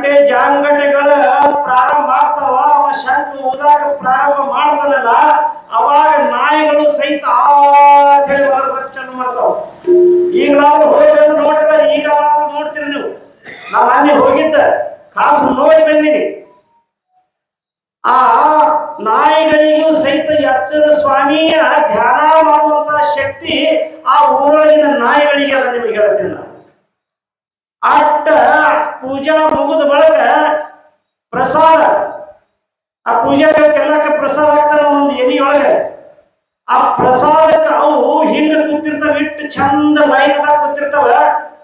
ಗಂಟೆ ಜಾಂಗಟೆಗಳ ಪ್ರಾರಂಭ ಆಗ್ತಾವ ಅವ ಶಂಕ ಊದಾಗ ಪ್ರಾರಂಭ ಮಾಡ್ತಾನಲ್ಲ ಅವಾಗ ನಾಯಿಗಳು ಸಹಿತ ಆ ಅಂತ ಹೇಳಿ ವರದಕ್ಷಿಣೆ ಮಾಡ್ತಾವ ಈಗ ನಾವು ಹೋಗಿ ನೋಡಿದ್ರೆ ಈಗ ನೋಡ್ತೀರಿ ನೀವು ನಾನು ಅಲ್ಲಿ ಹೋಗಿದ್ದ ಕಾಸು ನೋಡಿ ಬಂದೀನಿ ಆ ನಾಯಿಗಳಿಗೂ ಸಹಿತ ಎಚ್ಚರ ಸ್ವಾಮಿಯ ಧ್ಯಾನ ಮಾಡುವಂತಹ ಶಕ್ತಿ ಆ ಊರೊಳಗಿನ ನಾಯಿಗಳಿಗೆ ಅದ ನಿಮಗೆ ಹೇಳ್ತೀನಿ ನಾನು ಅಟ್ಟ ಪೂಜಾ ಮುಗಿದ ಬಳಿಕ ಪ್ರಸಾದ ಆ ಪೂಜಾ ಎಲ್ಲಕ್ಕೆ ಪ್ರಸಾದ ಆಗ್ತಾನೆ ಒಂದು ಎಲಿಯೊಳಗೆ ಆ ಪ್ರಸಾದಕ್ಕೆ ಅವು ಹಿಂಗ ಕೂತಿರ್ತಾವ ಇಟ್ಟು ಚಂದ ಲೈನ್ದಾಗ ಕೂತಿರ್ತಾವ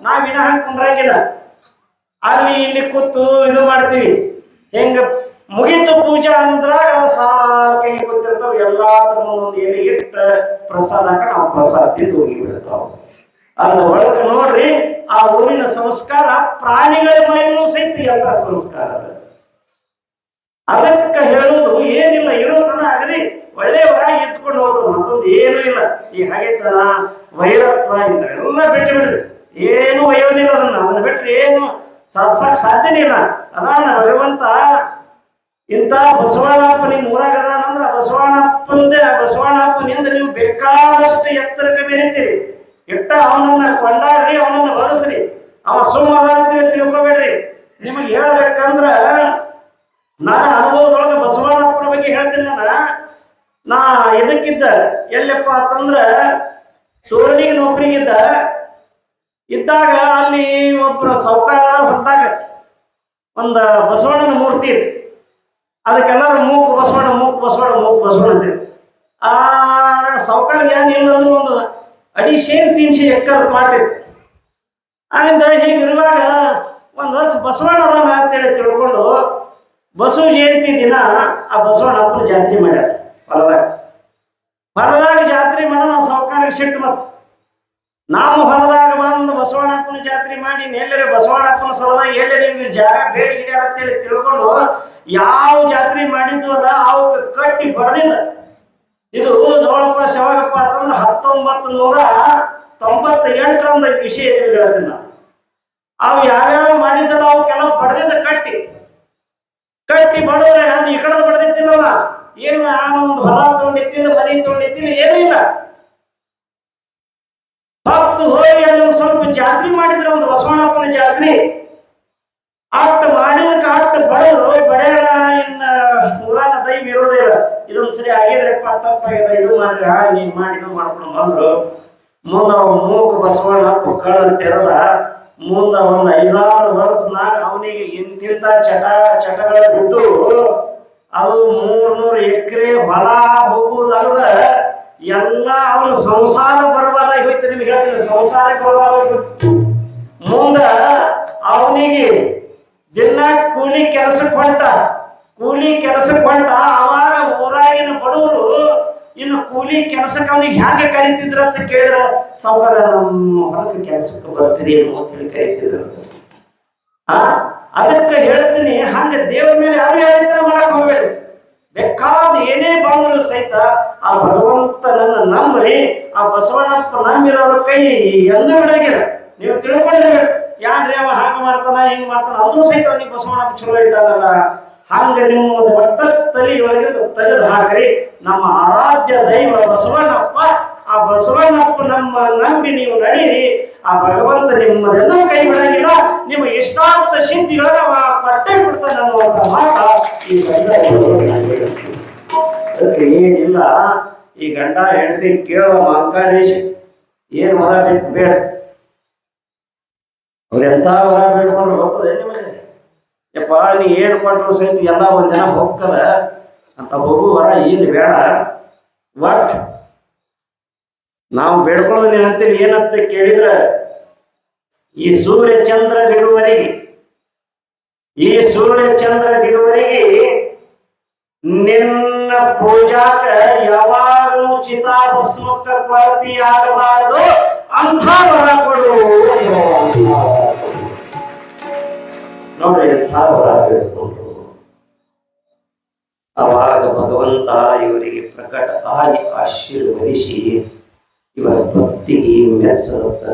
ನಾವ್ ಇನ್ನ ಹಂಗ ಕುಂಡ್ರಾಗಿಲ್ಲ ಅಲ್ಲಿ ಇಲ್ಲಿ ಕೂತು ಇದು ಮಾಡ್ತೀವಿ. ಹೆಂಗ ಮುಗಿತು ಪೂಜಾ ಅಂದ್ರ ಸಾಕೈ ಗೊತ್ತಿರ್ತಾವ ಎಲ್ಲಾ ಮುಂದೊಂದು ಎಲೆ ಇಟ್ಟ ಪ್ರಸಾದ ಹಾಕ ನಾವು ಪ್ರಸಾದ ತಿಂದು ಹೋಗಿಬಿಡ್ತಾವ. ಅದ್ರ ಒಳಗೆ ನೋಡ್ರಿ, ಆ ಊರಿನ ಸಂಸ್ಕಾರ ಪ್ರಾಣಿಗಳ ಮೈಲೂ ಸಹಿತ ಎಲ್ಲ ಸಂಸ್ಕಾರ ಅದಕ್ಕೆ ಹೇಳುದು ಏನಿಲ್ಲ ಇರೋತನ ಆಗಲಿ ಒಳ್ಳೆಯವರಾಗಿ ಎತ್ಕೊಂಡು ಹೋಗೋದು, ಮತ್ತೊಂದು ಏನೂ ಇಲ್ಲ. ಈ ಹಾಗೆತನ ವೈರತ್ವ ಎಲ್ಲ ಬಿಟ್ಟು ಬಿಡ್ರಿ ಏನು ಒಯ್ಯೋದಿಲ್ಲ ಅದನ್ನ. ಅದನ್ನ ಬಿಟ್ರೆ ಏನು ಸಾಧಿಸಕ್ ಸಾಧ್ಯನೇ ಇಲ್ಲ. ಅದಾನ ಭಗವಂತ ಇಂಥ ಬಸವಣ್ಣಪ್ಪ ನಿಮ್ಮ ಊರಾಗ ಅದಾನಂದ್ರ ಬಸವಣ್ಣಪ್ಪಂದೆ ಬಸವಣ್ಣಪ್ಪನಿಂದ ನೀವು ಬೇಕಾದಷ್ಟು ಎತ್ತರಕ್ಕೆ ಬೆರೀತೀರಿ ಇಟ್ಟ ಅವನನ್ನ ಕೊಂಡಾಡ್ರಿ, ಅವನನ್ನ ಬದಸ್ರಿ ಅವ ಸುಮ್ಮ ತಿಳ್ಕೊಬೇಡ್ರಿ. ನಿಮಗೆ ಹೇಳ್ಬೇಕಂದ್ರ ನನ್ನ ಅನುಭವದೊಳಗೆ ಬಸವಣ್ಣಪ್ಪನ ಬಗ್ಗೆ ಹೇಳ್ತೀನಿ ನಾನು. ನಾ ಇದಕ್ಕಿದ್ದ, ಎಲ್ಲಪ್ಪ ಅಂತಂದ್ರ, ತೋರಣಿಗೆ ನೌಕರಿಗಿದ್ದ ಇದ್ದಾಗ ಅಲ್ಲಿ ಒಬ್ಬರು ಸೌಕಾರ ಹೊತ್ತಾಗ ಒಂದು ಬಸವಣ್ಣನ ಮೂರ್ತಿ ಇತ್ತು. ಅದಕ್ಕೆಲ್ಲರೂ ಮೂಕು ಬಸವಣ್ಣ ಮೂಕು ಬಸವಣ್ಣ ಮೂಕು ಬಸವಣ್ಣ ಅಂತೇಳಿ ಆ ಸೌಕಾರ ಏನಿಲ್ಲ ಅಂದ್ರೆ ಒಂದು ಅಡಿ ಶೇರ್ ತೀನ್ಶಿ ಎಕ್ಕರ್ ತೋಟಿತ್ತು ಆಗಿಂದ ಹೀಗಿರುವಾಗ ಒಂದು ವರ್ಷ ಬಸವಣ್ಣ ಅದಾನ ಅಂತೇಳಿ ತಿಳ್ಕೊಂಡು ಬಸವ ಜಯಂತಿ ದಿನ ಆ ಬಸವಣ್ಣಪ್ಪನ ಜಾತ್ರೆ ಮಾಡ್ಯಾರ ಹೊಲದಾಗ. ಹೊಲದಾಗ ಜಾತ್ರೆ ಮಾಡೋಣ ಆ ಸಾವ್ಕಾರಕ್ಕೆ ಸಿಟ್ಟು ಮತ್ತು ನಾವು ಹೊಲದಾಗ ಬಂದು ಬಸವಣ್ಣಪ್ಪನ ಜಾತ್ರೆ ಮಾಡಿ ಎಲ್ಲರೂ ಬಸವಣ್ಣಪ್ಪನ ಸಲುವಾಗಿ ಎಲ್ಲರೂ ನೀವು ಜಾಗ ಬೇಡಿ ಗಿಡ ಅಂತೇಳಿ ತಿಳ್ಕೊಂಡು ಯಾವ ಜಾತ್ರೆ ಮಾಡಿದ್ದು ಅದ ಅವಕ್ಕೆ ಕಟ್ಟಿ ಬಡದಿಲ್ಲ ಇದು ಜೋಳಪ್ಪ, ಶಿವಗಪ್ಪ ಅಂತಂದ್ರೆ ಹತ್ತೊಂಬತ್ತು ನೂರ ತೊಂಬತ್ತ ಎಂಟರಂದ ವಿಷಯ ನಾನು. ಅವು ಯಾವ್ಯಾವ ಮಾಡಿದ್ದಲ್ಲ ಅವು ಕೆಲವು ಬಡದಿಂದ ಕಟ್ಟಿ. ಕಟ್ಟಿ ಬಡದ್ರೆ ನಾನು ಈ ಕಡೆ ಬಡದಿತ್ತಿಲ್ಲ ಏನು, ನಾನು ಒಂದು ಹೊಲ ತೊಗೊಂಡಿತ್ತಿಲ್ಲ ಮನೆ ತೊಗೊಂಡಿತ್ತಿಲ್ಲ ಏನೂ ಇಲ್ಲ. ಭಕ್ತ ಹೋಗಿ ಅಲ್ಲಿ ಸ್ವಲ್ಪ ಜಾತ್ರೆ ಮಾಡಿದ್ರೆ, ಒಂದು ಬಸವಣ್ಣಪ್ಪನ ಜಾತ್ರೆ. ಅಷ್ಟು ಮಾಡಿದಕ್ಕೆ ಅಷ್ಟು ಬಡವರು ಬಡೆಗಳ ಇನ್ನ ಊರಾನ ದೈವ ಇರೋದಿಲ್ಲ ಇದೊಂದು ಸರಿ ಆಗಿದ್ರಪ್ಪ, ತಪ್ಪಾಗಿದೆ, ಇದು ಮಾಡ್ರಿ, ಹಾಗೆ ಹಿಂಗ್ ಮಾಡಿ, ಇದು ಮಾಡ್ಕೊಂಡು ಬಂದ್ರು. ಮುಂದ ಅವ್ನ ಮೂಕ ಬಸವಣ್ಣಪ್ಪ ಕಳ್ಳ ತೆರೆದ, ಮುಂದ ಒಂದು ಐದಾರು ವರ್ಷನಾಗ ಅವನಿಗೆ ಇಂತಿಂತ ಚಟ ಚಟಗಳ ಬಿಟ್ಟು, ಅದು ಮೂರ್ನೂರು ಎಕರೆ ಹೊಲ ಹೋಗುವುದಲ್ಲದ ಎಲ್ಲ ಅವನ ಸಂಸಾರ ಬರಬಾರ್ದಾಗಿ ಹೋಯ್ತು, ನಿಮ್ಗೆ ಹೇಳ್ತೀನಿ, ಸಂಸಾರ ಹೋಯ್ತು. ಮುಂದ ಅವನಿಗೆ ದಿನ ಕೂಲಿ ಕೆಲಸಕ್ಕೆ ಹೊಂಟ ಕೂಲಿ ಕೆಲಸಕ್ಕೆ ಹೊಂಟ ಅವಾರ ಊರಾಗಿನ ಬಡವರು ಇನ್ನು ಕೂಲಿ ಕೆಲಸಕ್ಕೆ ಅವನಿಗೆ ಹ್ಯಾಂಗೆ ಕರಿತಿದ್ರ ಅಂತ ಕೇಳಿದ್ರ ಸಾವುಕಾರ ನಮ್ಮ ಹೊರಗೆ ಕೆಲಸಕ್ಕೆ ಬರ್ತೀರಿ ಏನೋ ಅಂತ ಹೇಳಿ ಕರಿತಿದ್ರು. ಅದಕ್ಕೆ ಹೇಳ್ತೀನಿ, ಹಂಗ ದೇವ್ರ ಮೇಲೆ ಯಾರು ಹೇಳಿದ್ರೆ ಮಾಡಕ್ ಹೋಗ್ಬೇಡಿ. ಬೇಕಾದ ಏನೇ ಬಂದರೂ ಸಹಿತ ಆ ಭಗವಂತನನ್ನ ನಂಬಿ ಆ ಬಸವಣ್ಣಪ್ಪ ನಂಬಿರೋರ ಕೈ ಎಂದೂ ಬಿಡಗಿಲ್ಲ ನೀವು ತಿಳ್ಕೊಂಡ್ರೆ ಯಾನ್ರಿ ಅವ ಹಾಗೆ ಮಾಡ್ತಾನ, ಹಿಂಗ್ ಮಾಡ್ತಾನ? ಅದು ಸಹಿತ ಅವ್ನಿಗೆ ಬಸವಣ್ಣಪ್ಪ ಚಲೋ ಇಟ್ಟಾನಲ್ಲ. ಹಂಗ ನಿಮ್ಮದು ಒಟ್ಟ ತಲೆ ಒಳಗೆ ತೆಗೆದು ಹಾಕ್ರಿ. ನಮ್ಮ ಆರಾಧ್ಯ ದೈವ ಬಸವಣ್ಣಪ್ಪ ಆ ಬಸವಣ್ಣಪ್ಪ ನಮ್ಮ ನಂಬಿ ನೀವು ನಡೀರಿ ಆ ಭಗವಂತ ನಿಮ್ಮದೆಲ್ಲೂ ಕೈ ಬಿಡಂಗಿಲ್ಲ ನಿಮ್ಮ ಇಷ್ಟಾರ್ಥ ಸಿದ್ಧಿಗಳನ್ನ ಪಟ್ಟೆ ಬಿಡ್ತಾನೆ ಅನ್ನುವಂತ ಮಾತ. ಈ ಅದಕ್ಕೆ ಏನಿಲ್ಲ. ಈ ಗಂಡ ಹೆಂಡತಿ ಕೇಳೋ ಅಂಕಾರೇಶ್ ಏನ್ ಮರ ಬಿಟ್ಟು ಬೇಡ. ಅವ್ರೆಂತ ಹೊರ ಬೇಡ್ಕೊಂಡ್ರು ಹೋಗ್ತದೆ ನಿಮಗೆ? ಯಪ್ಪ, ನೀ ಏನು ಕೊಟ್ಟರು ಸಹಿತ ಎಲ್ಲ ಒಂದ್ ಜನ ಹೋಗ್ತದ? ಅಂತ ಹೋಗು ವರ ಏನು ಬೇಡ. ಬಟ್ ನಾವು ಬೇಡ್ಕೊಳ್ಳೋದು ಏನಂತೇಳಿ ಏನಂತ ಕೇಳಿದ್ರ, ಈ ಸೂರ್ಯ ಚಂದ್ರದಿರುವರೆಗೆ ಈ ಸೂರ್ಯ ಚಂದ್ರದಿರುವರೆಗೆ ನಿನ್ನ ಪೂಜಾಕ ಯಾವಾಗಲೂ ಚಿತಾಭಸ್ಮಕ್ಕ ಕೊರತೆ ಆಗಬಾರದು ಅಂತ ವರ ಕೊಡು ನೋಡಿ ಎಂಥ ವರ ಬೇಡ್ಕೊಂಡ್ರು ಅವಾಗ ಭಗವಂತ ಇವರಿಗೆ ಪ್ರಕಟ ಆಗಿ ಆಶೀರ್ವದಿಸಿ ಇವರ ಭಕ್ತಿಗೆ ಮೆಚ್ಚಲತ್ತ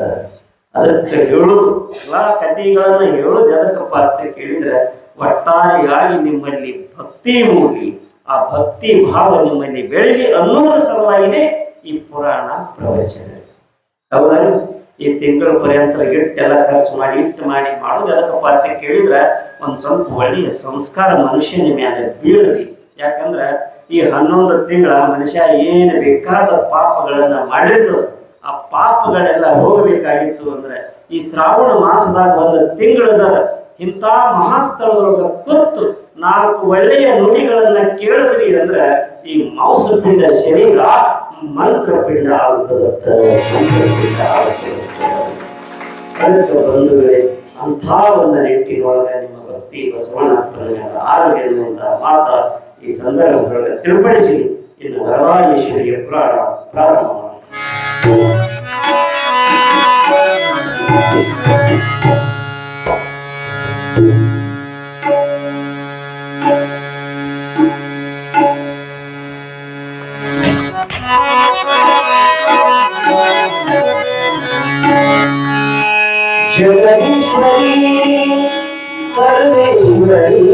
ಅದಕ್ಕೆ ಹೇಳುದು ಎಲ್ಲಾ ಕಥೆಗಳನ್ನ ಹೇಳುದು ಎದಕ್ಕಪ್ಪ ಅಂತ ಕೇಳಿದ್ರೆ, ಒಟ್ಟಾರೆಯಾಗಿ ನಿಮ್ಮಲ್ಲಿ ಭಕ್ತಿ ಮೂಡಿ, ಆ ಭಕ್ತಿ ಭಾವ ನಿಮ್ಮಲ್ಲಿ ಬೆಳಗ್ಗೆ ಅನ್ನೋದ್ರ ಸಲುವಾಗಿದೆ ಈ ಪುರಾಣ ಪ್ರವಚನ. ಹೌದಾ? ಈ ತಿಂಗಳ ಪರ್ಯಂತ ಇಟ್ಟೆಲ್ಲ ಖರ್ಚು ಮಾಡಿ ಇಟ್ಟು ಮಾಡಿ ಮಾಡೋದು ಎದಕ್ಕಪ್ಪ ಅಂತ ಕೇಳಿದ್ರೆ, ಒಂದು ಸ್ವಲ್ಪ ಒಳ್ಳೆಯ ಸಂಸ್ಕಾರ ಮನುಷ್ಯನ ಮೇಲೆ ಬೀಳಲಿ. ಯಾಕಂದ್ರೆ ಈ ಹನ್ನೊಂದು ತಿಂಗಳ ಮನುಷ್ಯ ಏನು ಬೇಕಾದ ಪಾಪಗಳನ್ನ ಮಾಡಿದ್ರು ಆ ಪಾಪಗಳೆಲ್ಲ ಹೋಗಬೇಕಾಗಿತ್ತು ಅಂದ್ರೆ ಈ ಶ್ರಾವಣ ಮಾಸದಾಗ ಒಂದು ತಿಂಗಳು ಸರ್, ಇಂಥ ಮಹಾಸ್ಥಳದೊಳಗ ಕೂತು ನಾಲ್ಕು ಒಳ್ಳೆಯ ನುಡಿಗಳನ್ನ ಕೇಳಿದ್ರಿ ಅಂದ್ರೆ ಈ ಮಾಂಸ ಪಿಂಡ ಶರೀರ ಮಂತ್ರ ಪಿಂಡ ಆಗುತ್ತದೆ. ಅಂತ ಅಂಥ ಒಂದು ನಿಟ್ಟಿನೊಳಗೆ ನಿಮ್ಮ ಭಕ್ತಿ ಬಸವಣ್ಣ ಆರೋಗ್ಯದಿಂದ ಮಾತ ಈ ಸಂದರ್ಭದೊಳಗೆ ತಿಳುಪಡಿಸಿ ಇನ್ನು ವರದಾಯೇಶ್ವರಿಯ ಪುರಾಣ ಪ್ರಾರಂಭ ಮಾಡಿ ಜಗದೀಶ್ವರಿ ಸರ್ವೇಶ್ವರಿ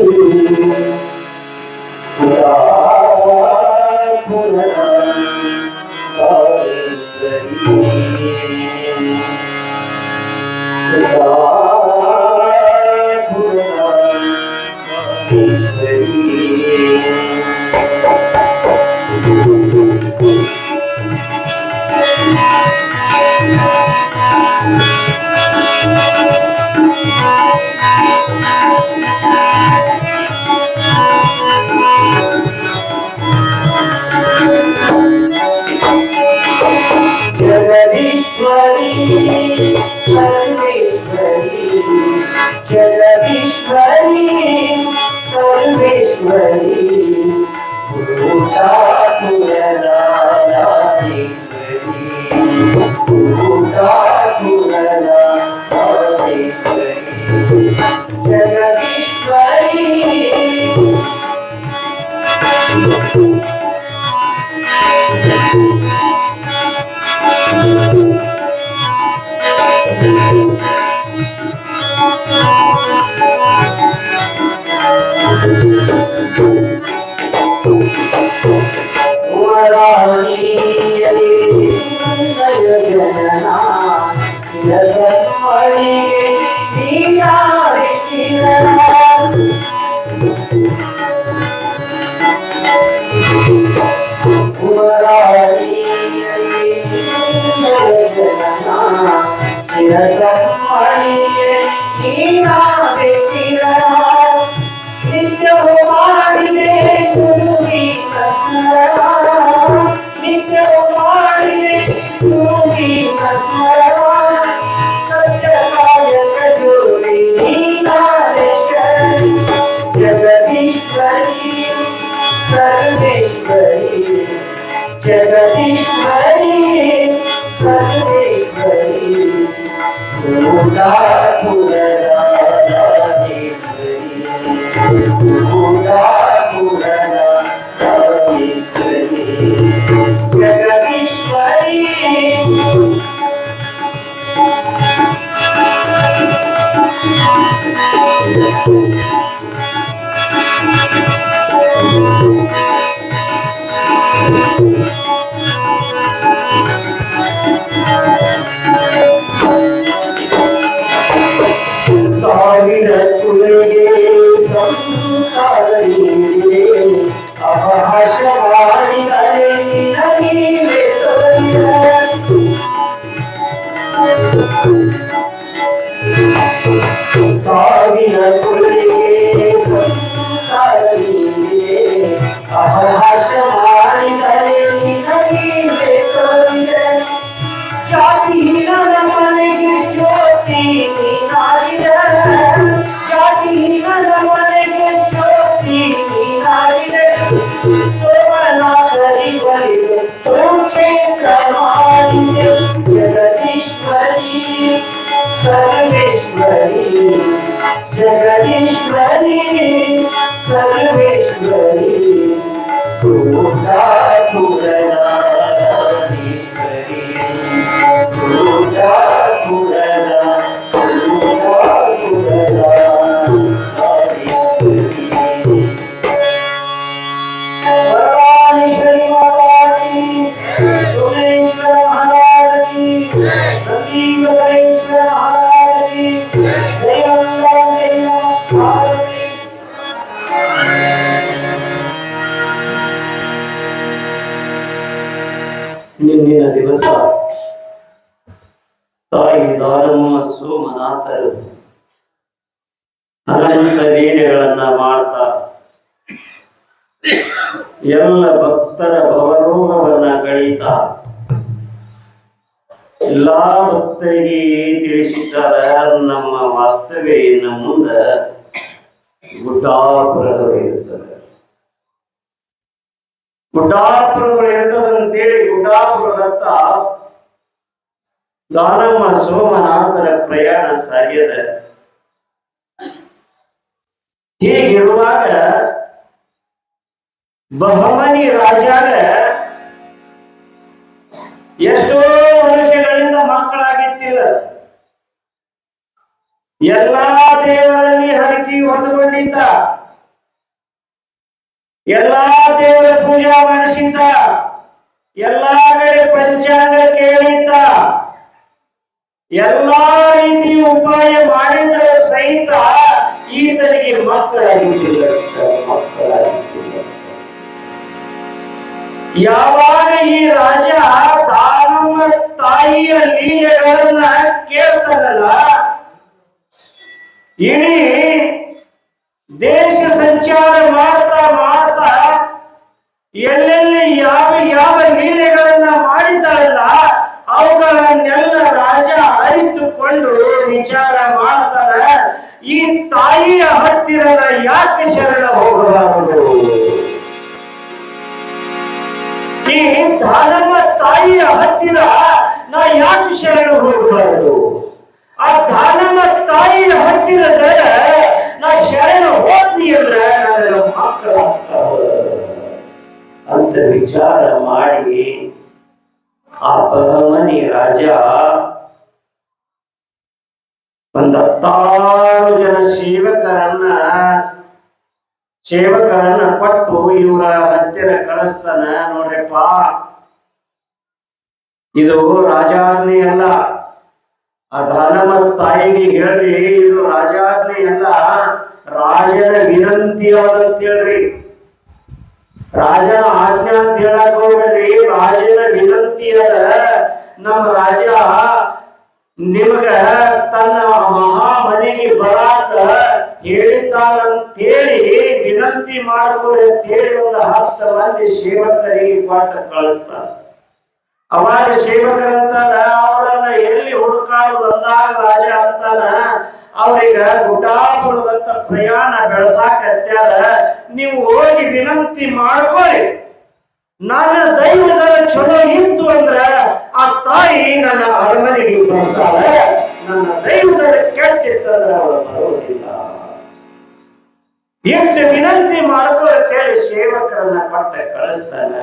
जगदीश्वरी सर्वेश्वरी ಎಲ್ಲಾ ಭಕ್ತರಿಗೆ ತಿಳಿಸಿದ್ದಾರೆ ನಮ್ಮ ವಾಸ್ತವ್ಯ ಇನ್ನು ಮುಂದ ಗುಡ್ಡಾಪುರದವರು ಇರುತ್ತದೆ ಗುಡ್ಡಾಪುರದವರು ಇರ್ತದಂತೇಳಿ ಗುಡ್ಡಾಪುರದತ್ತ ದಾನಮ್ಮ ಸೋಮನಾಥರ ಪ್ರಯಾಣ ಸಾಗ್ಯದ ಹೀಗಿರುವಾಗ ಬಹಮನಿ ರಾಜಾಗ ಎಷ್ಟೋ ವರ್ಷಗಳಿಂದ ಮಕ್ಕಳಾಗಿತ್ತಿಲ್ಲ ಎಲ್ಲಾ ದೇವರಲ್ಲಿ ಹರಕಿ ಹೊತ್ತುಕೊಂಡಿದ್ದ ಎಲ್ಲಾ ದೇವರ ಪೂಜಾ ಮಾಡಿಸಿದ್ದ. ಎಲ್ಲಾ ಕಡೆ ಪಂಚಾಂಗ ಕೇಳಿದ್ದ. ಎಲ್ಲಾ ರೀತಿ ಉಪಾಯ ಮಾಡಿದ್ರ ಸಹಿತ ಈತನಿಗೆ ಮಕ್ಕಳಾಗಿದ್ದಿಲ್ಲ ಯಾವಾಗ ಈ ರಾಜ ತಾನಮ್ಮ ತಾಯಿಯ ಲೀಲೆಗಳನ್ನ ಕೇಳ್ತಾನಲ್ಲ ಇಡೀ ದೇಶ ಸಂಚಾರ ಮಾಡ್ತಾ ಮಾಡ್ತಾ ಎಲ್ಲೆಲ್ಲಿ ಯಾವ ಯಾವ ಲೀಲೆಗಳನ್ನ ಮಾಡಿದ್ದಾರಲ್ಲ ಅವುಗಳನ್ನೆಲ್ಲ ರಾಜ ಅರಿತುಕೊಂಡು ವಿಚಾರ ಮಾಡ್ತಾರೆ. ಈ ತಾಯಿಯ ಹತ್ತಿರದ ಯಾಕೆ ಶರಣ ಹೋಗಬಾರದು? ಈ ಧಾನಮ್ಮ ತಾಯಿಯ ಹತ್ತಿರ ನಾ ಯಾಕೆ ಶರಣ ಹೋಗಬಾರದು? ಆ ದಾನಮ್ಮ ತಾಯಿಯ ಹತ್ತಿರದ ನಾ ಶರಣ ಹೋದ್ನಿ ಅಂದ್ರೆ ನಾನೆಲ್ಲ ಮಕ್ಕಳಾಗ್ತಾವ ಅಂತ ವಿಚಾರ ಮಾಡಿ, ಆ ಬಹಮನಿ ರಾಜ ಒಂದು ಹತ್ತಾರು ಜನ ಸೇವಕರನ್ನ ಸೇವಕರನ್ನ ಕೊಟ್ಟು ಇವರ ಹತ್ತಿರ ಕಳಿಸ್ತಾನ ನೋಡ್ರಪ್ಪ. ಇದು ರಾಜಾಜ್ಞೆ ಅಲ್ಲ ಆ ನಮ್ಮ ತಾಯಿಗೆ ಹೇಳ್ರಿ, ಇದು ರಾಜಾಜ್ಞೆ ಅಲ್ಲ ರಾಜನ ವಿನಂತಿ ಅಂತ ಹೇಳ್ರಿ ರಾಜನ ಆಜ್ಞೆ ಅಂತ ಹೇಳಕ್ ಹೋಗ್ಬೇಡ್ರಿ ರಾಜನ ವಿನಂತಿ ಅದ, ನಮ್ಮ ರಾಜ ನಿಮಗ ತನ್ನ ಮಹಾ ಮನೆಗೆ ಬರಾಕ ಹೇಳಿದ್ದಾನಂತೇಳಿ ವಿನಂತಿ ಮಾಡ್ಬೋದು ಅಂತೇಳಿ ಒಂದು ಹತ್ತು ಮಂದಿ ಸೇವಕರಿಗೆ ಪಾಠ ಕಳಿಸ್ತಾರ. ಅವಾಗ ಸೇವಕರಂತಾನ ಅವರನ್ನ ಎಲ್ಲಿ ಹುಡುಕಾಡುದಂದಾಗ ರಾಜ ಅಂತಾನ, ಅವ್ರೀಗ ಗುಡ್ಡಾಪುರದಂತ ಪ್ರಯಾಣ ಬೆಳಸಾಕತ್ಯಾರ, ನೀವು ಹೋಗಿ ವಿನಂತಿ ಮಾಡ್ಕೊಳ್ಳಿ ನನ್ನ ದೈವದ ಚಲೋ ಇತ್ತು ಅಂದ್ರ ಆ ತಾಯಿ ನನ್ನ ಅರಮನೆಗೆ ಬರ್ತಾಳೆ ನನ್ನ ದೈವದ ಕೆಟ್ಟಿತ್ತಂದ್ರ ಅವಳು ಬರೋದಿಲ್ಲ ಎಷ್ಟು ವಿನಂತಿ ಮಾಡ್ಕೋ ಕೇಳಿ ಸೇವಕರನ್ನ ಕೊಟ್ಟ ಕಳಿಸ್ತಾನ.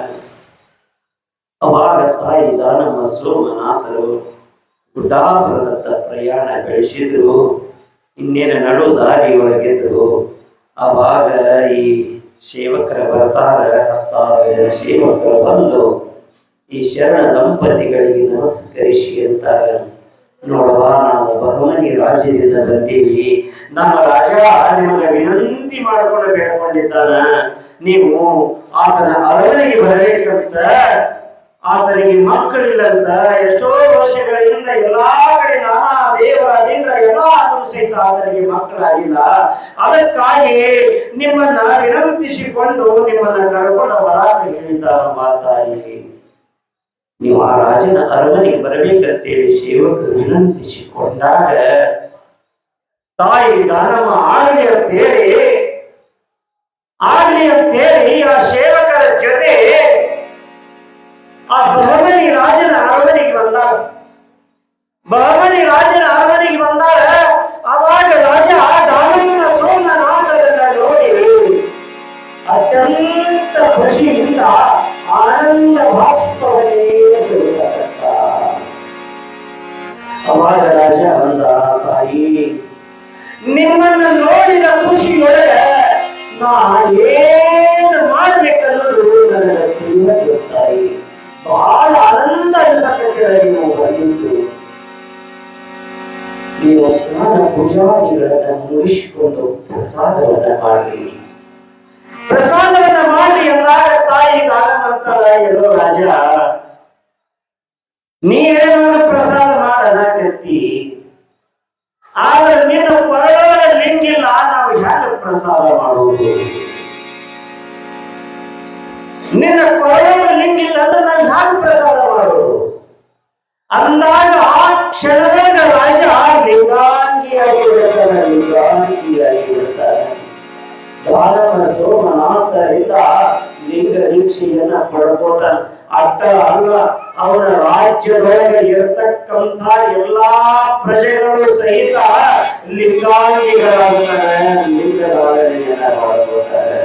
ಅವಾಗ ತಾಯಿ ದಾನಮ್ಮ ಸೋಮನಾಥರು ಗುಡ್ಡಾಪುರದತ್ತ ಪ್ರಯಾಣ ಬೆಳೆಸಿದ್ರು, ಇನ್ನೇನು ನಡು ದಾರಿಯೊಳಗಿದ್ರು ಆವಾಗ ಈ ಸೇವಕರ ಬರ್ತಾರ ಹತ್ತಾರು ಸೇವಕರು ಬಂದು ಈ ಶರಣ ದಂಪತಿಗಳಿಗೆ ನಮಸ್ಕರಿಸಿ ಅಂತಾರೆ. ನೋಡುವ, ನಾವು ಬಹುಮನಿ ರಾಜ್ಯದಿಂದ ಬಂದೀವಿ. ನಮ್ಮ ರಾಜ ನಿಮಗೆ ವಿನಂತಿ ಮಾಡಿಕೊಂಡು ಬೇಡ್ಕೊಂಡಿದ್ದಾನ. ನೀವು ಆತನ ಅರಳಿಗೆ ಬರಬೇಕಂತ ಆತನಿಗೆ ಮಕ್ಕಳಿಲ್ಲಂತ ಎಷ್ಟೋ ವರ್ಷಗಳಿಂದ ಎಲ್ಲಾ ಕಡೆ ನಾನಾ ದೇವರ ಲಿಂಗ ಎಲ್ಲಾ ಆದರೂ ಸಹಿತ ಆತನಿಗೆ ಮಕ್ಕಳಾಗಿಲ್ಲ. ಅದಕ್ಕಾಗಿ ನಿಮ್ಮನ್ನ ವಿನಂತಿಸಿಕೊಂಡು ನಿಮ್ಮನ್ನ ಕರ್ಕೊಂಡು ಬರಾಕ ಹೇಳಿದ್ದಾರಮ್ಮ ತಾಯಿ ನೀವು ಆ ರಾಜನ ಅರಮನೆಗೆ ಬರಬೇಕಂತೇಳಿ ಸೇವಕರು ವಿನಂತಿಸಿಕೊಂಡಾಗ, ತಾಯಿ ದಾನಮ್ಮ ಆಗಲಿ ಅಂತೇಳಿ ಆಗಲಿ ಅಂತೇಳಿ ಆ ಸೇವಕರ ಜೊತೆ ಆ ಬಹಮನಿ ಬಂದಿದ್ದು ನೀವು ಸ್ನಾನ ಪೂಜಾದಿಗಳನ್ನು ಮುಗಿಸಿಕೊಂಡು ಪ್ರಸಾದವನ್ನ ಮಾಡಿ. ಪ್ರಸಾದವನ್ನ ಮಾಡಿ ಎಲ್ಲಾರ ತಾಯಿ ಎಲ್ಲೋ ರಾಜ ನೀನೇನೋ ಪ್ರಸಾದ ಮಾಡದಾಗತ್ತಿ ಆದ್ರೆ ನಿನ್ನ ಪರವಾದ ಲಿಂಗಿಲ್ಲ, ನಾವು ಹೇಗೆ ಪ್ರಸಾದ ಮಾಡುವುದು? ನಿನ್ನ ಕೊರಳ ಲಿಂಗಿಲ್ಲ ಅಂದ್ರೆ ನಾವು ಹೇಗೆ ಪ್ರಸಾದ ಮಾಡುವುದು? ಅಂದಾಗ ಆ ಕ್ಷಣವೇ ರಾಜ ಲಿಂಗಾಂಗಿಯಾಗಿ ಬಿಡ್ತಾನೆ ಲಿಂಗಾಂಗಿಯಾಗಿ ಬಿಡ್ತಾನೆ ದಾನವ ಸೋಮನಾಥರಿಂದ ಲಿಂಗ ದೀಕ್ಷೆಯನ್ನ ಪಡ್ಕೋತಾನೆ. ಅಟ್ಟ ಅಲ್ಲ, ಅವನ ರಾಜ್ಯದೊಳಗೆ ಇರತಕ್ಕಂಥ ಎಲ್ಲಾ ಪ್ರಜೆಗಳು ಸಹಿತ ಲಿಂಗಾಂಗಿಗಳಾಗ್ತಾರೆ ಲಿಂಗಧಾರಣೆಯನ್ನ ಮಾಡ್ಕೋತಾರೆ.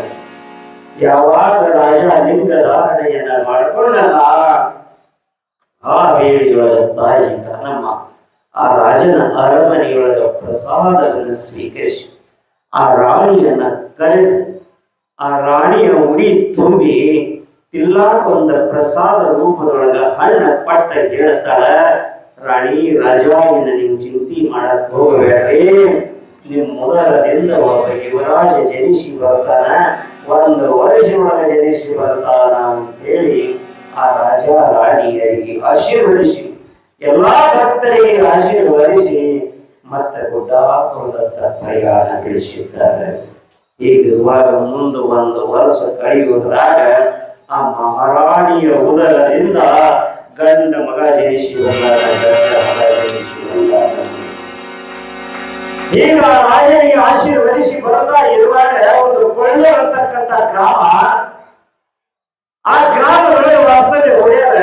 ಯಾವಾಗ ರಾಜ ಲಿಂಗಧಾರಣೆಯನ್ನ ಮಾಡ್ಕೊಂಡಲ್ಲ ಆ ವೇಳೆಯೊಳಗ ತಾಯಿ ಕನಮ್ಮ ಆ ರಾಜನ ಅರಮನೆಯೊಳಗ ಪ್ರಸಾದವನ್ನು ಸ್ವೀಕರಿಸಿ ಆ ರಾಣಿಯನ್ನ ಕರೆದು ಆ ರಾಣಿಯ ಉಡಿ ತುಂಬಿ ತಿಲ್ಲಾಕೊಂದ ಪ್ರಸಾದ ರೂಪದೊಳಗ ಹಣ್ಣ ಪಟ್ಟ ಹೇಳ್ತಾಳ ರಾಣಿ ರಾಜ ಇನ್ನ ನಿಮ್ ಚಿಂತೆ ಮಾಡಕ್ ಹೋಗಬೇಡ್ರಿ ನಿಮ್ ಮೊದಲದಿಂದ ಒಬ್ಬ ಯುವರಾಜ ಜನಿಸಿ ಬರ್ತಾನ ಒಂದು ವರ್ಷದೊಳಗ ಜನಿಸಿ ಬರ್ತಾನ ಅಂತ ಹೇಳಿ ಆ ರಾಜ ರಾಣಿಯರಿಗೆ ಆಶೀರ್ವದಿಸಿ, ಎಲ್ಲಾ ಭಕ್ತರಿಗೆ ಆಶೀರ್ವದಿಸಿ ಮತ್ತೆ ಗುಡ್ಡಾಕೊಂಡಂತ ಪ್ರಯಾಣ ಬೆಳೆಸಿದ್ದಾರೆ. ಹೀಗಿರುವಾಗ ಮುಂದೆ ಒಂದು ವರ್ಷ ಕಳೆಯುವುದರಾಗ ಆ ಮಹಾರಾಣಿಯ ಉದರದಿಂದ ಗಂಡ ಮಗ ಮಗ ಈಗ ರಾಜನಿಗೆ ಆಶೀರ್ವದಿಸಿ ಬರುತ್ತಾ ಇರುವಾಗ ಒಂದು ಕೊಳ್ಳೆ ಅಂತಕ್ಕಂಥ ಗ್ರಾಮ ಆ ಗ್ರಾಮದಲ್ಲಿ ವಾಸ್ತವ್ಯ ಹೋಗ್ಯಾರ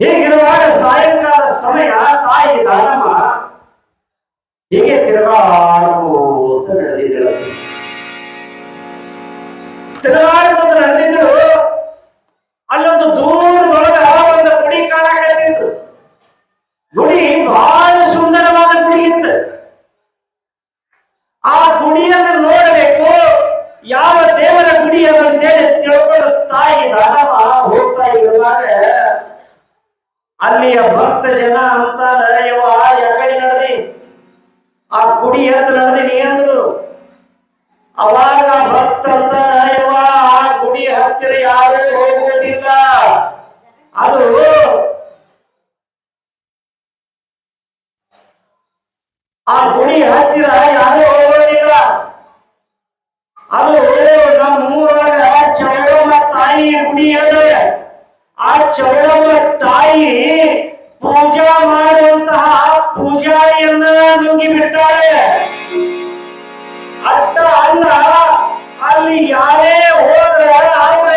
ಹೀಗಿರುವಾಗ ಸಾಯಂಕಾಲ ಸಮಯ ತಾಯಿ ದಾನಮ್ಮ ಹೀಗೆ ತಿರುಗಾಡುತ್ತ ನಡೆದಿದ್ದಳು ತಿರುಗಾಡುತ್ತ ನಡೆದಿದ್ರು ಅಲ್ಲೊಂದು ದೂರದೊಳಗ ಒಂದು ಗುಡಿ ಕಾಣಕತ್ತಿತ್ತು ಗುಡಿ ಬಹಳ ಸುಂದರವಾದ ಗುಡಿ ಇತ್ತು ಆ ಗುಡಿಯನ್ನು ನೋಡಬೇಕು ಯಾವ ದೇವರ ಗುಡಿ ತಾಯಿ ದಾನವ ಹೋಗ್ತಾ ಇರುವಾಗ ಅಲ್ಲಿಯ ಭಕ್ತ ಜನ ಅಂತಾರ ಇವ ಯಗಡಿ ನಡೆದಿ, ಆ ಗುಡಿ ಎತ್ತ ನಡೆದಿನಿ ಅಂದ್ರು. ಅವಾಗ ಭಕ್ತ ಅಂತ ಯವ ಆ ಗುಡಿ ಹತ್ತಿರ ಯಾರು ಹೋಗುವುದಿಲ್ಲ. ಅದು ಆ ಗುಡಿ ಹತ್ತಿರ ಯಾರು ಅದು ನಮ್ಮ ಊರೊಳಗ ಚೌಡಮ್ಮ ತಾಯಿ ಗುಡಿ ಅದ ಆ ಚೌಡಮ್ಮ ತಾಯಿ ಪೂಜಾ ಮಾಡುವಂತಹ ಪೂಜಾರಿಯನ್ನ ನುಗ್ಗಿ ಬಿಟ್ಟಾಳೆ ಅತ್ತ ಅಲ್ಲ, ಅಲ್ಲಿ ಯಾರೇ ಹೋದ್ರ ಅವರ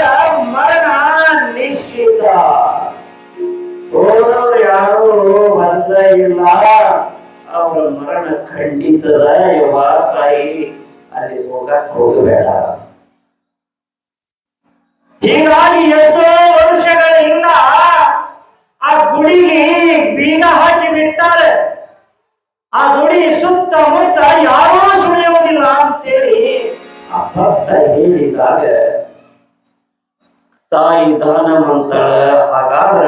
ಮರಣ ನಿಶ್ಚಿತ. ಹೋದವ್ರು ಯಾರು ಬಂದ ಇಲ್ಲ. ಅವರ ಮರಣ ಖಂಡಿತದ ಯವ್ವ ತಾಯಿ. ಅಲ್ಲಿ ಹೋಗಕ್ ಹೋಗಬೇಡ. ಹೀಗಾಗಿ ಎಷ್ಟೋ ವರ್ಷಗಳಿಂದ ಆ ಗುಡಿಗೆ ಬೀಗ ಹಾಕಿ ಬಿಟ್ಟಾರೆ ಆ ಗುಡಿ ಸುತ್ತಮುತ್ತ ಯಾರೂ ಸುಳಿಯುವುದಿಲ್ಲ ಅಂತೇಳಿ ಆ ಭಕ್ತ ಹೇಳಿದಾಗ, ತಾಯಿ ದಾನ ಮಂತಳ ಹಾಗಾದ್ರ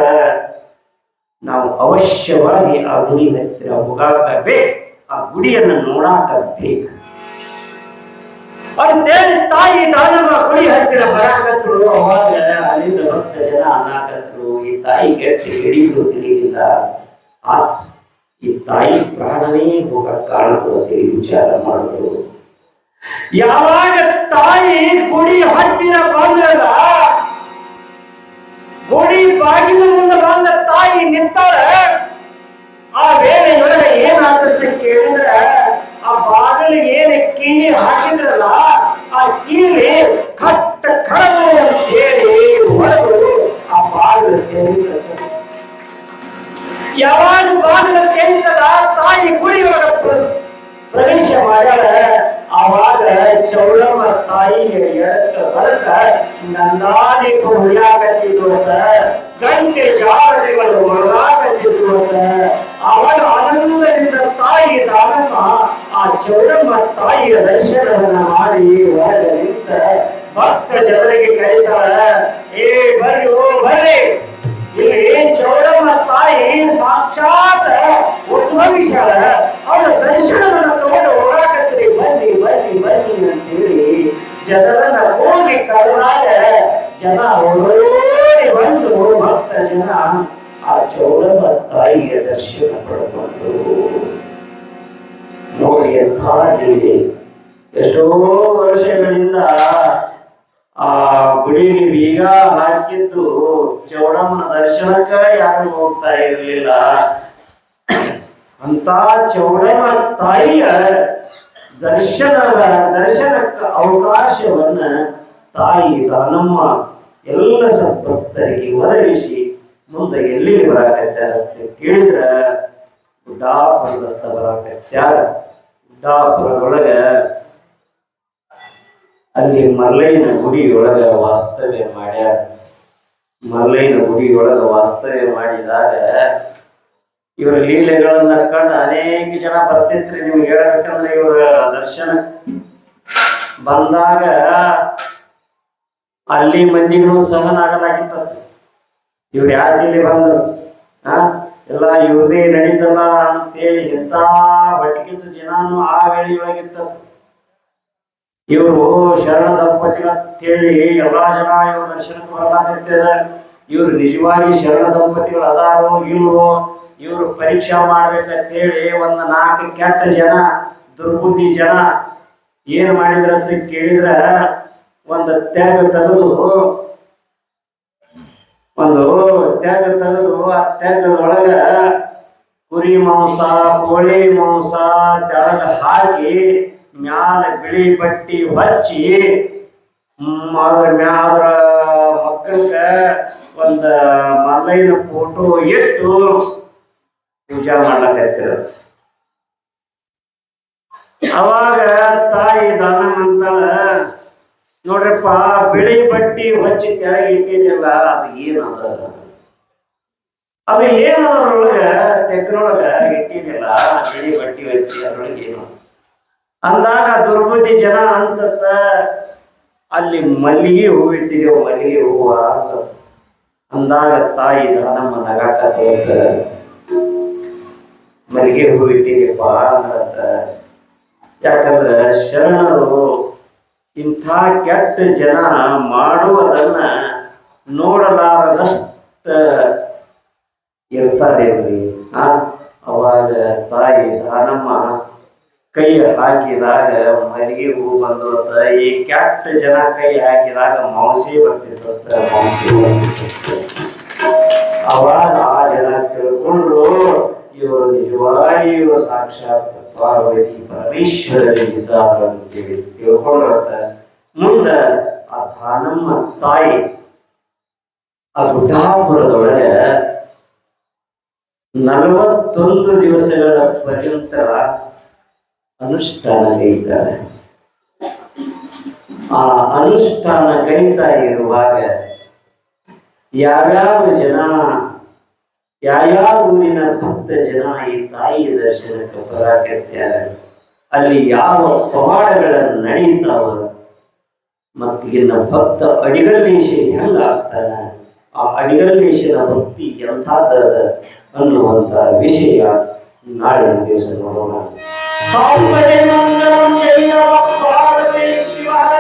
ನಾವು ಅವಶ್ಯವಾಗಿ ಆ ಗುಡಿ ಹತ್ತಿರ ಹೋಗಾಕ ಬೇಕು ಆ ಗುಡಿಯನ್ನು ನೋಡಾಕ ಬೇಕು ಅಂತೇಳಿ ತಾಯಿ ದಾನವ ಗುಡಿ ಹತ್ತಿರ ಬರಾಕತ್ರು? ಅವಾಗ ಅಲ್ಲಿಂದ ಭಕ್ತ ಜನ ಅನ್ನಾಕತ್ರು ಈ ತಾಯಿ ಕೆಟ್ಟ ಹಿಡಿದು ತಿಳಿಯಿಲ್ಲ ಈ ತಾಯಿ ಪ್ರಾಣವೇ ಹೋಗ ಕಾರಣಕ್ಕೆ ವಿಚಾರ ಮಾಡಿದ್ರು. ಯಾವಾಗ ತಾಯಿ ಕುಡಿ ಹತ್ತಿರ ಬಂದ್ರಲ್ಲ ಗುಡಿ ಬಾಗಿಲ ಮುಂದೆ ಬಂದ ತಾಯಿ ನಿಂತಾಳೆ. ಆ ವೇಳೆಯೊಳಗೆ ಏನಾಗುತ್ತೆ ಕೇಳಿದ್ರೆ ಆ ಬಾಗಿಲಿಗೆ ಏನು ಕೀಲಿ ಹಾಕಿದ್ರಲ್ಲ, ಆ ಕೀಲಿ ಕಟ್ಟ ಕಡವು ಅಂತ ಹೇಳಿ ಹೊರಗು ಆ ಬಾಗಿಲು ತೆರೀತದೆ. ಯಾವಾಗ ಬಾಗಿಲು ತೆರೀತದ ತಾಯಿ ಗುಡಿ ಒಳಗೆ ಪ್ರ- ಪ್ರವೇಶ ಮಾಡ್ಯಾಳ ಆವಾಗ ಚೌಡಮ್ಮ ತಾಯಿಗೆ ಎಡಕ್ಕ ಬರಕ ನಂದಾದೀಪ ಉಳಿಯಾಕತ್ತಿದ್ದು ಅಂತ ಗಂಟೆ ಜಾವಳಿಗಳು ಒಳಗಾಕತ್ತಿದ್ದು ಅಂತ ಅವಳ ಆನಂದದಿಂದ ತಾಯಿ ದಾನಮ್ಮ ಆ ಚೌಡಮ್ಮ ತಾಯಿಯ ದರ್ಶನವನ್ನ ಮಾಡಿ ಹೊರಗೆ ನಿಂತ ಭಕ್ತ ಜನರಿಗೆ ಕರೀತಾಳ ಏ ಬರ್ರಿ ಓ ಬರ್ರಿ ಇಲ್ಲಿ ಚೌಡಮ್ಮ ತಾಯಿ ಸಾಕ್ಷಾತ್ ಉದ್ಭವಿಸ್ಯಾಳ ಅವಳ ದರ್ಶನವನ್ನ ತಗೊಂಡು ಹೋಗಾಕತ್ರಿ ಬನ್ನಿ ಬನ್ನಿ ಬನ್ನಿ ಅಂತೇಳಿ ಜನರನ್ನ ಹೋಗಿ ಕರೆದಾಗ ಜನ ಓಡೋಡಿ ಬಂದು ಭಕ್ತ ಜನ ದರ್ಶನ ಪಡ್ಕೊಂಡು ನೋಡಿ ಎಂಥ ನೀಡಿ ಎಷ್ಟೋ ವರ್ಷಗಳಿಂದ ಆ ಗುಡಿಗೆ ಬೀಗ ಹಾಕಿದ್ದು ಚೌಡಮ್ಮನ ದರ್ಶನಕ್ಕ ಯಾರು ಹೋಗ್ತಾ ಇರಲಿಲ್ಲ. ಅಂತ ಚೌಡಮ್ಮ ತಾಯಿಯ ದರ್ಶನದ ದರ್ಶನಕ್ಕ ಅವಕಾಶವನ್ನ ತಾಯಿ ದಾನಮ್ಮ ಎಲ್ಲ ಸದ್ಭಕ್ತರಿಗೆ ಒದಗಿಸಿ ಮುಂದೆ ಎಲ್ಲಿ ಬರಾಕತ್ಯಾರ ಅಂತ ಕೇಳಿದ್ರ ಗುಡ್ಡಾಪುರದತ್ತ ಬರಾಕತ್ಯಾರ ಉದ್ದಾಪುರದೊಳಗ ಅಲ್ಲಿ ಮರ್ಲೈನ ಗುಡಿಯೊಳಗ ವಾಸ್ತವ್ಯ ಮಾಡ್ಯಾರ. ಮರ್ಲೈನ ಗುಡಿಯೊಳಗ ವಾಸ್ತವ್ಯ ಮಾಡಿದಾಗ ಇವರ ಲೀಲೆಗಳನ್ನ ಕಂಡು ಅನೇಕ ಜನ ಬರ್ತಿತ್ರಿ ನಿಮ್ಗೆ ಹೇಳಬೇಕಂದ್ರೆ ಇವರ ದರ್ಶನ. ಬಂದಾಗ ಅಲ್ಲಿ ಮಂದಿಗೂ ಸಹನ ಆಗಲಾಗಿತ್ತ ಇವ್ರು ಯಾರು ಇಲ್ಲಿ ಬಂದ್ರು? ಆ? ಎಲ್ಲ ಇವ್ರದೇ ನಡೀತಲ್ಲ ಅಂತೇಳಿ ಎಂತ ಬಟ್ಕಿಂತ ಜನಾನು ಆ ವೇಳೆಯೊಳಗಿತ್ತ. ಇವರು ಶರಣ ದಂಪತಿಗಳು ಅಂತೇಳಿ ಎಲ್ಲಾ ಜನ ಇವ್ರ ದರ್ಶನಕ್ಕೆ ಬರಲಾಗ್ತಿದ್ದಾರೆ ಇವ್ರು ನಿಜವಾಗಿ ಶರಣ ದಂಪತಿಗಳು ಅದಾರೋ ಇಲ್ವೋ, ಇವ್ರು ಪರೀಕ್ಷಾ ಮಾಡ್ಬೇಕಂತೇಳಿ ಒಂದು ನಾಲ್ಕು ಕೆಟ್ಟ ಜನ, ದುರ್ಬುದ್ಧಿ ಜನ ಏನ್ ಮಾಡಿದ್ರಂತ ಕೇಳಿದ್ರ, ಒಂದು ತ್ಯಾಗ ತೆಗೆದು ಒಂದು ತ್ಯಾಗ ತೆಗೆದು ಆ ತ್ಯಾಗದೊಳಗ ಕುರಿ ಮಾಂಸ ಕೋಳಿ ಮಾಂಸ ತೆಳಗ ಹಾಕಿ ಮ್ಯಾಲ ಬಿಳಿ ಬಟ್ಟಿ ಹಚ್ಚಿ ಹ್ಮ್, ಅದ್ರ ಮ್ಯಾ ಅದ್ರ ಮಕ್ಕಳಕ್ಕ ಒಂದ ಮಲ್ಲೈನ ಫೋಟೋ ಇಟ್ಟು ಪೂಜಾ ಮಾಡ್ಲಕತ್ತಿರ. ಅವಾಗ ತಾಯಿ ದಾನಮಂತಳ ನೋಡ್ರಪ್ಪ, ಬಿಳಿ ಬಟ್ಟಿ ಹೊಚ್ಚಿ ಕೆಳಗೆ ಇಟ್ಟಿದೆಯಲ್ಲ, ಅದು ಏನದ ಅದು? ಏನದ ಅದ್ರೊಳಗ? ತೆಗ್ರೊಳಗ ಇಟ್ಟಿದ್ದಿಲ್ಲ ಬಿಳಿ ಬಟ್ಟಿ ಹೊಚ್ಚಿ ಅದ್ರೊಳಗೆ ಏನು? ಅಂದಾಗ ದುರ್ಬುದ್ಧಿ ಜನ ಅಂತ ಅಲ್ಲಿ ಮಲ್ಲಿಗೆ ಹೂವು ಇಟ್ಟಿದೆವು ಮಲ್ಲಿಗೆ ಹೂವ ಅಂತ ಅಂದಾಗ ತಾಯಿ ದಾನಮ್ಮ ನಗಾಟ ಮಲ್ಲಿಗೆ ಹೂವು ಇಟ್ಟಿದೆಯಪ್ಪ ಅಂತ ಯಾಕಂದ್ರೆ ಶರಣರು ಇಂಥ ಕೆಟ್ಟ ಜನ ಮಾಡುವುದನ್ನ ನೋಡಲಾರದಷ್ಟ ಇರ್ತಾರೆ. ಆ, ಅವಾಗ ತಾಯಿ ದಾನಮ್ಮ ಕೈ ಹಾಕಿದಾಗ ಮಲ್ಲಿಗೆ ಹೂ ಬಂದೋತ ಈ ಕೆಟ್ಟ ಜನ ಕೈ ಹಾಕಿದಾಗ ಮೌಸೆ ಬರ್ತಿರ್ತ ಮೌಸೆ. ಅವಾಗ ಆ ಜನ ತಿಳ್ಕೊಂಡ್ರು ಇವರು ನಿಜವಾಗಿಯೂ ಸಾಕ್ಷಾತ್ ಪಾರ್ವತಿ ಪರಮೇಶ್ವರರಿದ್ದಾರೆ ಅಂತೇಳಿ ತಿಳ್ಕೊಂಡ್ರತ. ಮುಂದ ಆ ದಾನಮ್ಮ ತಾಯಿ ಆ ಗುಡ್ಡಾಪುರದೊಳಗೆ ನಲವತ್ತೊಂದು ದಿವಸಗಳ ಪರ್ಯಂತ ಅನುಷ್ಠಾನ ಕೈತಾರೆ ಆ ಅನುಷ್ಠಾನ ಕೈತಾ ಇರುವಾಗ ಯಾವ್ಯಾವ ಜನ ಯಾವ್ಯಾವ ಊರಿನ ಭಕ್ತ ಜನ ಈ ತಾಯಿ ದರ್ಶನಕ್ಕೆ ಬರಾಕತ್ಯಾರ? ಅಲ್ಲಿ ಯಾವ ಪವಾಡಗಳನ್ನು ನಡೀತಾವ ಇನ್ನ ಭಕ್ತ ಅಡಿಗಲ್ಲೇಶ ಹೆಂಗ ಆಗ್ತಾನ ಆ ಅಡಿಗಲ್ಲೇಶನ ಭಕ್ತಿ ಎಂಥದ್ದದ ಅನ್ನುವಂತ ವಿಷಯ ನಾಳಿನ ದಿವಸ ನೋಡೋಣ. ಶಿವಾಯ